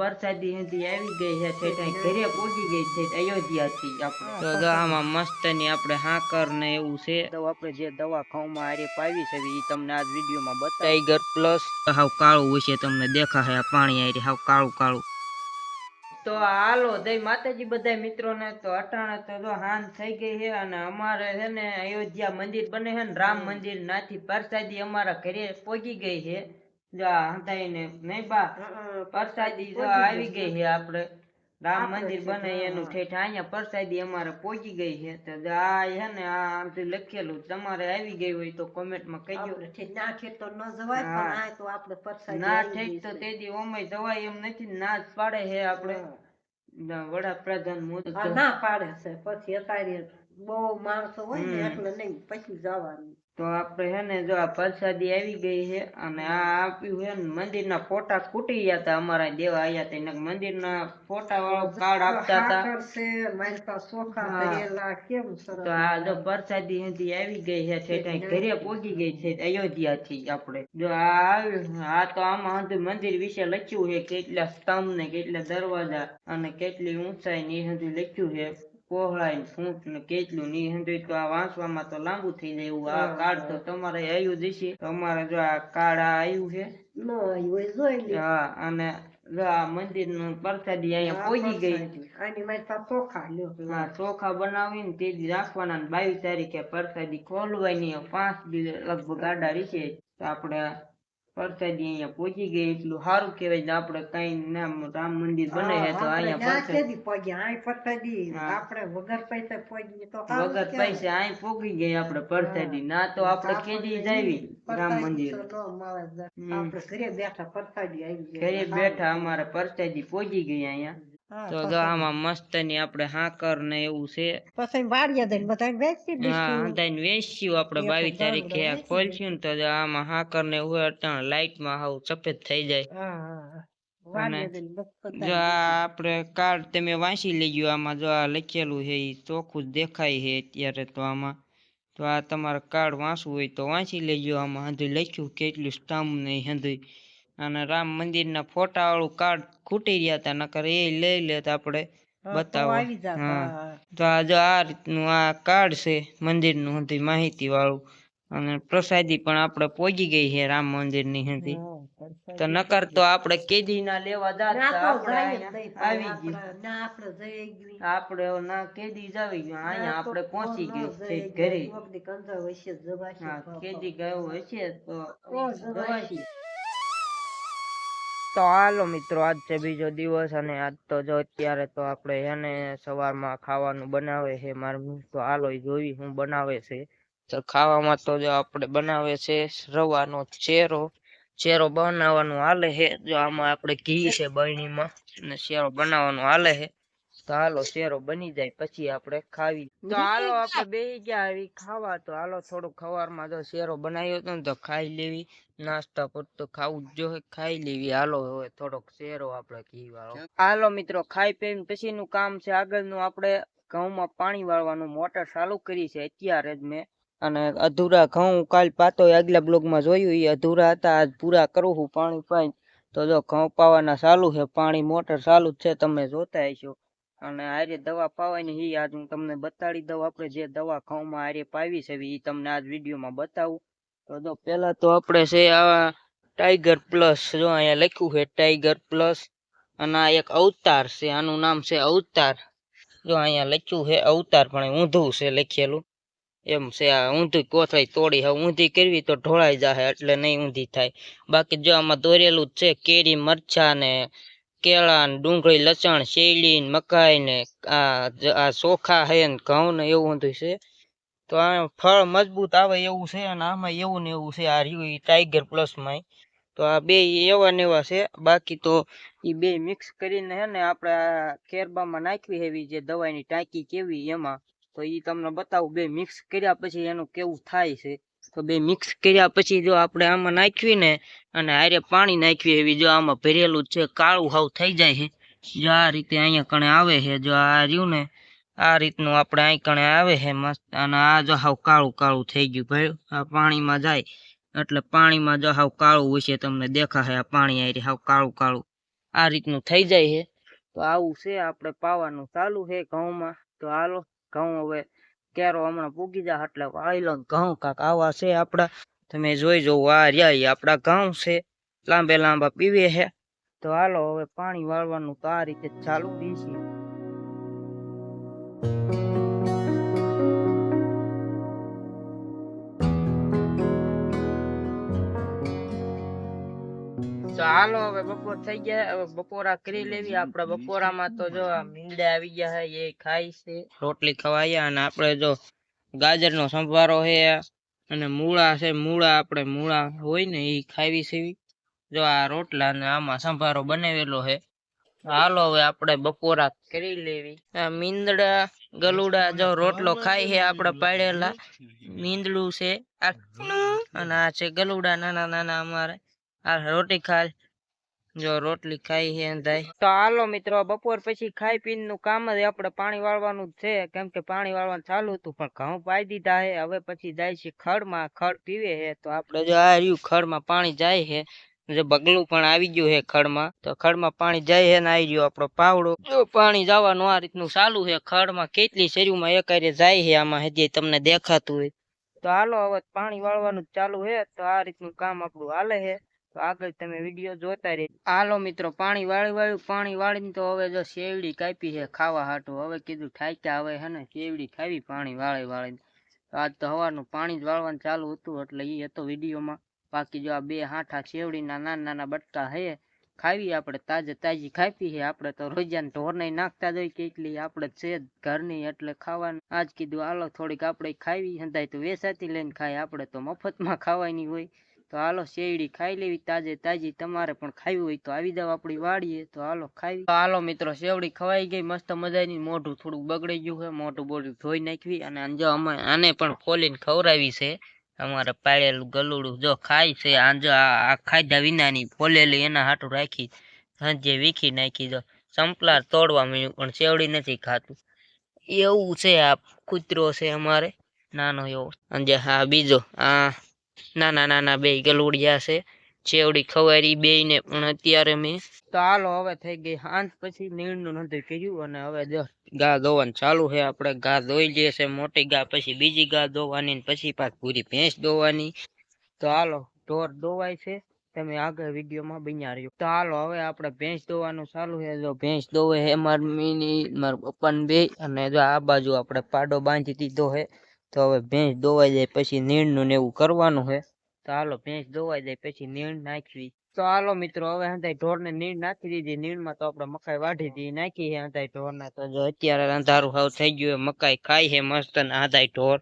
વરસાદી હતી આવી ગઈ છે ઠેઠ ઘરે પહોંચી ગઈ છે અયોધ્યાથી આપણે. તો જો આમાં મસ્તની આપણે હાકર ને એવું છે. તો આપણે જે દવા ખાવામાં આરે પાવી છે એ તમને આ વિડીયોમાં બતાવી. ટાઈગર પ્લસ હાવ કાળું હોય છે તમને દેખાશે આ પાણી આરે હાવ કાળું કાળું. તો હાલો જય માતાજી બધા મિત્રોને. તો અટાણે તો જો હાન થઈ ગઈ છે અને અમારે છે ને અયોધ્યા મંદિર બને છે ને રામ મંદિર નાથી પ્રસાદી અમારા ઘરે પહોંચી ગઈ છે. પ્રસાદી જો આવી ગઈ છે. આપણે રામ મંદિર બને એનું ઠેઠ અહીંયા પ્રસાદી અમારે પહોંચી ગઈ છે. તો આ છે ને આ આમથી લખેલું તમારે આવી ગઈ હોય તો કોમેન્ટમાં કહેજો. ના ઠેક તો ન જવાય પણ આ તો આપણે પરસાદી ના તો ઓમય જવાય એમ નથી ના જ પાડે છે આપણે વડાપ્રધાન મોદી ના પાડે છે. પછી અત્યારે બહુ માણસો હોય ને એટલે નહીં પછી જવાનું. તો આપણે હે ને જો આ પરસાદી આવી ગઈ છે અને આ આપ્યું છે ને મંદિરના ફોટા ખૂટી ગયા હતા અમારા દેવા આવ્યા હતા એને મંદિરના ફોટા વાળો કાર્ડ આપતા હતા. તો આ જો પ્રસાદી હતી આવી ગઈ છે ઠેઠ ઘરે પહોંચી ગઈ છે અયોધ્યા થી આપણે. જો આ આવ્યું આ તો આમાં હજુ મંદિર વિશે લખ્યું છે કેટલા સ્તંભ ને કેટલા દરવાજા અને કેટલી ઊંચાઈ ને એ બધું લખ્યું છે. પહોળાઈ ને કેટલું ને તો આ વાંચવામાં તો લાંબુ થઈ જાય એવું. આ કાર્ડ તો તમારે આવ્યું જશે તમારે જો આ કાર્ડ આવ્યું છે. હા અને આ મંદિરનું પ્રસાદી અહીંયા પહોંચી ગઈ. આની મારી ચોખા લ્યો હા ચોખા બનાવીને તે રાખવાના બાવીસ તારીખે પ્રસાદી ખોલવાની પાંચ દિવસ લગભગ આડા રીશે આપડે આપણે પ્રસાદી અહીંયા પહોંચી ગઈ. એટલું સારું કહેવાય ને આપણે કઈ નામ રામ મંદિર બને છે તો અહીંયા પરસાદી કેદી અહીં પરસાદી. આપણે વગર પૈસા પહોંચી તો વગર પૈસા અહીં પહોંચી ગઈ આપણે પરસાદી. ના તો આપણે કેદી જાવી રામ મંદિર. આપણે ઘરે બેઠા પરસાદી આવી ઘરે બેઠા અમારે પરસાદી પહોંચી ગઈ અહીંયા. તો જો આમાં મસ્તની આપણે હાકર ને એવું છે. પછી બધા વેચી હા દઈશું. વેચ્યું આપણે બાવીસ તારીખે આ ખોલશું ને તો જો આમાં હાકર ને એવું અટાણ લાઈટમાં હાવ સફેદ થઈ જાય. જો આપણે કાર્ડ તમે વાંચી લેજો આમાં જો આ લખેલું છે એ ચોખ્ખું જ દેખાય છે અત્યારે તો આમાં. તો આ તમારે કાર્ડ વાંચવું હોય તો વાંચી લેજો આમાં હંધી લખ્યું કેટલું સ્ટામ્પ ને હંધું. અને રામ મંદિરના ફોટા વાળું કાર્ડ ખૂટી રહ્યા હતા નકર એ લઈ લેત આપણે બતાવો. હા. તો આ જો આ રીતનું આ કાર્ડ છે મંદિરનું હતી માહિતી વાળું અને પ્રસાદી પણ આપણે પહોંચી ગઈ છે રામ મંદિરની હતી તો નકર તો આપણે કેદી ના લેવા જાત ના આપણે આવી ગયું. આપણે જઈ ગયું. આપણે કેદી જાવી ગયું અહીંયા આપણે પહોંચી ગયું છે ઘરે. હા કેદી ગયો હશે તો તો જવાશે. તો હાલો મિત્રો, આજ છે બીજો દિવસ અને આજ તો જો અત્યારે તો આપણે એને સવારમાં ખાવાનું બનાવે છે મારું. તો હાલો જોઈ હું બનાવે છે. તો ખાવામાં તો જો આપણે બનાવે છે રવાનો ચેરો. ચેરો બનાવવાનું હાલે છે. જો આમાં આપણે ઘી છે બરણીમાં. અને શેરો બનાવવાનું હાલે છે. તો હાલો શેરો બની જાય પછી આપણે ખાવી. તો હાલો આપણે બેસી ગયા આવી ખાવા તો હાલો થોડું ખવારમાં તો શેરો બનાવ્યો હતો ને તો ખાઈ લેવી. નાસ્તા પર તો ખાવું જ જોઈએ ખાઈ લેવી. હાલો હવે થોડોક શેરો આપણે ઘી વાળો હાલો મિત્રો ખાઈ પીને પછીનું કામ છે. આગળનું આપણે ઘઉંમાં પાણી વાળવાનું મોટર ચાલુ કરી છે. અત્યારે જ મેં અને અધૂરા ઘઉં કાલ પાતો આગલા બ્લોગમાં જોયું એ અધૂરા હતા. આજ પૂરા કરું છું પાણી પાઈ તો જો ઘઉં પાવાના ચાલુ છે પાણી મોટર ચાલુ જ છે. તમે જોતા હશો. અને આરે દવા પાવાની ઈ આજ હું તમને બતાડી દઉં. આપણે જે દવા ઘઉંમાં આરે પાવી છે એ તમને આજ વિડીયોમાં બતાવું. તો જો પેલા તો આપણે છે, આ ટાઈગર પ્લસ જો અહીંયા લખ્યું છે, ટાઈગર પ્લસ. અને આ એક અવતાર છે, આનું નામ છે અવતાર. જો અહીંયા લખ્યું છે, અવતાર પણ ઊંધું છે લખેલું. એમ છે, આ ઊંધી કોથળી તોડી, હવે ઊંધી કરવી તો ઢોળાઈ જાય એટલે નહીં ઊંધી થાય. બાકી જો આમાં દોરેલું જ છે, કેરી, મરચા ને કેળા ને ડુંગળી, લસણ શેલી મકાઈ ને આ ચોખા હે ને ઘઉં ને એવું બધું છે. તો આ ફળ મજબૂત આવે એવું છે અને આમાં એવું ને એવું છે. આ રહ્યું ટાઈગર પ્લસમાં. તો આ બે એવા ને એવા છે. બાકી તો એ બે મિક્સ કરીને હે ને આપણે આ કેરબામાં નાખવી હેવી જે દવાની ટાંકી કેવી એમાં. તો એ તમને બતાવું. બે મિક્સ કર્યા પછી એનું કેવું થાય છે. તો બે મિક્સ કર્યા પછી જો આપણે આમાં નાખવી ને અને હારે પાણી નાખવી એવી જો આમાં ભરેલું છે, કાળું હાવ થઈ જાય છે. જો આ રીતે અહીંયા કણે આવે છે, જો આ રહ્યું ને, આ રીતનું આપણે અહીં કણે આવે છે મસ્ત. અને આ જો હાવ કાળું કાળું થઈ ગયું ભાઈ, આ પાણીમાં જાય. એટલે પાણીમાં જો હાવ કાળું હોય છે, તમને દેખાશે આ પાણી આરી હાવ કાળું કાળું આ રીતનું થઈ જાય છે. તો આવું છે, આપણે પાવાનું ચાલુ છે ઘઉંમાં. તો હાલો, ઘઉં હવે કેરો હમણાં પૂગી જા એટલે ને ઘઉં કાક આવા છે આપડા. તમે જોઈ જો આ રહ્યા આપડા ઘઉં છે. લાંબે લાંબા પીવે છે. તો હાલો હવે પાણી વાળવાનું તો આ રીતે ચાલુ દીધી તો હાલો, હવે બપોર થઈ ગયા બપોરા કરી લેવી. આપણે બપોરામાં તો જો મીંડા આવી ગયા છે એ ખાય છે. રોટલી ખવાયા અને આપણે જો ગાજરનો સંભારો છે અને મૂળા છે, મૂળા આપણે મૂળા હોય ને એ ખાવી છે. જો આ રોટલા ને આમાં સંભારો બનાવેલો છે હાલો, હવે આપણે બપોરા કરી લેવી. આ મીંદડા, ગલુડા જો રોટલો ખાય છે આપણે પાડેલા. મીંદડું છે અને આ છે ગલુડા નાના નાના અમારે. આ રોટી ખાય. જો રોટલી ખાઈ હે તો હાલો મિત્રો, બપોર પછી ખાઈ પીને નું કામ જ આપણે પાણી વાળવાનું છે. કેમ કે પાણી વાળવાનું ચાલુ હતું, પણ ઘઉં પાઈ દીધા હે. હવે પછી જાય છે ખડમાં, ખડ પીવે હે. તો આપણે જો આ રહ્યું, ખડમાં પાણી જાય હે. જો બગલું પણ આવી ગયું હે ખડમાં. તો ખડમાં પાણી જાય હે ને આવી ગયું આપણો પાવડો. જો પાણી જવાનું આ રીતનું ચાલુ છે ખડમાં કેટલી શેરીમાં એક જાય હે, આમાં હજી તમને દેખાતું હોય. તો હાલો, હવે પાણી વાળવાનું ચાલુ હે. તો આ રીતનું કામ આપણું હાલે છે આગળ તમે વીડિયો જોતા રહે. હાલો મિત્રો, પાણી વાળી વાળ્યું પાણી વાળીને તો હવે જો શેવડી કાપી છે ખાવા હાટું. હવે કીધું ઠાક્યા હવે હે ને શેવડી ખાવી પાણી વાળી વાળીને. આજ તો હવારનું પાણી જ વાળવાનું ચાલુ હતું, એટલે એ હતો વિડીયોમાં બાકી જો આ બે હાંઠા શેવડીના નાના નાના બટકા હે, ખાવી આપણે તાજે તાજી ખાઈપી છે. આપણે તો રોજાને ઢોરને નાખતા જ હોય કેટલી, આપણે છે જ ઘરની એટલે ખાવાનું. આજ કીધું, હાલો થોડીક આપણે ખાવી હંધાય તો વેસાતી લઈને ખાય. આપણે તો મફતમાં ખાવાની હોય. તો હાલો શેરડી ખાઈ લેવી તાજે તાજી, તમારે પણ ખાવી હોય તો આવી જાવ આપણી વાડીએ, તો હાલો ખાવી હાલો મિત્રો શેવડી ખવાઈ ગઈ, મસ્ત મજાની, મોઢું થોડુંક બગડી ગયું છે, મોઢું બોઢું ધોઈ નાખવી અને જો અમે આને પણ ખોલીને ખવડાવી છે. અમારે પાળેલું ગલુડું જો ખાય છે, આ આ ખાધા વિનાની ફોલેલી એના હાટું રાખી સાંજે વીખી નાખી જો. સંપલાર તોડવા મળ્યું પણ શેવડી નથી ખાતું. એવું છે આ કૂતરો છે અમારે, નાનો એવો. અને હા, બીજો, આ નાના નાના બે ગલુડિયા છે. ચેવડી ખવારી બે ને પણ અત્યારે મેં તો હવે થઈ ગઈ હાંસ પછી નીણનું નથી કર્યું અને હવે ગા ધોવાનું ચાલુ છે. આપણે ગા ધોઈ લઈએ છે, મોટી ગા પછી બીજી ગા ધોવાની પછી પાછ પૂરી ભેંસ ધોવાની. તો હાલો, ઢોર ધોવાય છે. તમે આગળ વિડીયોમાં બન્યા તો હાલો, હવે આપણે ભેંસ ધોવાનું ચાલુ છે. જો ભેંસ ધોવે છે, મારી મીની, મારા પપ્પાને બે અને જો આ બાજુ આપણે પાડો બાંધી દીધો છે. તો હવે ભેંસ દોવાઈ જાય પછી નીણનું ને એવું કરવાનું છે. તો હાલો ભેંસ દોવાઈ જાય પછી નીણ નાખવી. તો હાલો મિત્રો હવે હંધાઈ ઢોરને નીણ નાખી દીધી. નીણમાં તો આપણે મકાઈ વાઢી દીધી નાખી છે હંધાઈ ઢોરના. તો જો અત્યારે અંધારું હાવ થઈ ગયું મકાઈ ખાય છે મસ્ત ને હંધાઈ ઢોર.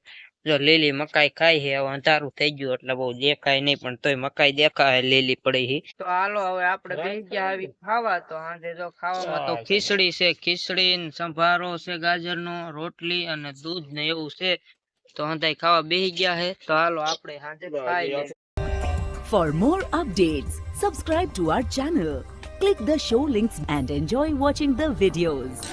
જો લીલી મકાઈ ખાય છે હવે અંધારું થઈ ગયું એટલે બહુ દેખાય નહીં પણ તોય મકાઈ દેખાય લીલી પડી છે તો હાલો હવે આપણે બેસી ગયા આવી ખાવા. તો આજે જો ખાવામાં તો ખીચડી છે ખીચડી ને સંભારો છે ગાજરનો રોટલી અને દૂધ ને એવું છે. તો હંધાઈ ખાવા બેસી ગયા છે તો હાલો આપણે સાંજે ખાઈ For more updates, subscribe to our channel, click the show links and enjoy watching the videos.